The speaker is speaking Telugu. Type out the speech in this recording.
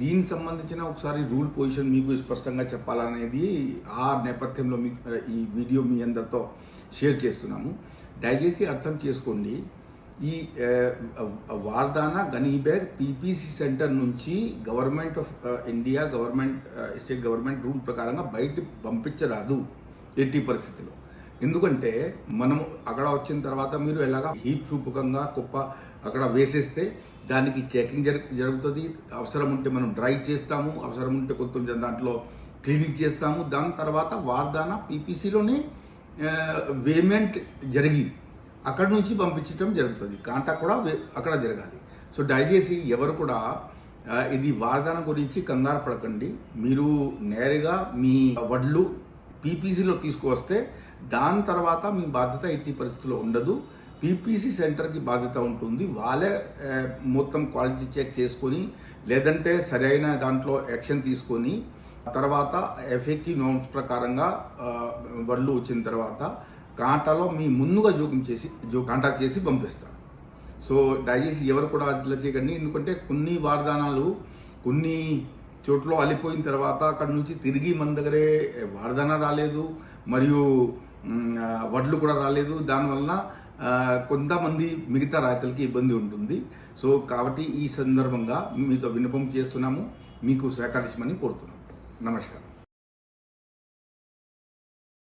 దీనికి సంబంధించిన ఒకసారి రూల్ పొజిషన్ మీకు స్పష్టంగా చెప్పాలనేది ఆ నేపథ్యంలో మీకు ఈ వీడియో మీ అందరితో షేర్ చేస్తున్నాము. దయచేసి అర్థం చేసుకోండి. ఈ వార్దాన వార్దానా గనీబేగ్ పీపీసీ సెంటర్ నుంచి government of India government state government rule ప్రకారంగా బయట పంపించరాదు ఎట్టి పరిస్థితిలో. ఎందుకంటే మనం అక్కడ వచ్చిన తర్వాత మీరు ఎలాగా హీప్ రూపకంగా కుప్ప అక్కడ వేసేస్తే దానికి చెకింగ్ జరు జరుగుతుంది. అవసరం ఉంటే మనం డ్రై చేస్తాము. అవసరం ఉంటే కొంచెం దాంట్లో క్లీనింగ్ చేస్తాము. దాని తర్వాత వార్దాన పీపీసీలోనే వేమెంట్ జరిగి అక్కడ నుంచి పంపించడం జరుగుతుంది. కాంటాక్ట్ కూడా అక్కడ జరగాలి. సో దయచేసి ఎవరు కూడా ఇది వాగ్దానం గురించి కంగారు పడకండి. మీరు నేరుగా మీ వడ్లు పీపీసీలో తీసుకువస్తే దాని తర్వాత మీ బాధ్యత ఎట్టి పరిస్థితుల్లో ఉండదు. పీపీసీ సెంటర్కి బాధ్యత ఉంటుంది. వాళ్ళే మొత్తం క్వాలిటీ చెక్ చేసుకొని లేదంటే సరైన దాంట్లో యాక్షన్ తీసుకొని తర్వాత ఎఫెక్టివ్ నోమ్స్ ప్రకారంగా వడ్లు వచ్చిన తర్వాత కాంటాలో మీ ముందుగా జోక్యం చేసి జో కాంటాక్ట్ చేసి పంపిస్తారు. సో దయచేసి ఎవరు కూడా అట్లా చేయకండి. ఎందుకంటే కొన్ని వాగ్దానాలు కొన్ని చోట్ల అలిపోయిన తర్వాత అక్కడ నుంచి తిరిగి మన దగ్గరే వాగ్దానం రాలేదు. మరియు వడ్లు కూడా రాలేదు. దానివల్ల కొంతమంది మిగతా రైతులకి ఇబ్బంది ఉంటుంది. సో కాబట్టి ఈ సందర్భంగా మీతో విన్నపం చేస్తున్నాము. మీకు సహకరించమని కోరుతున్నాం. నమస్కారం.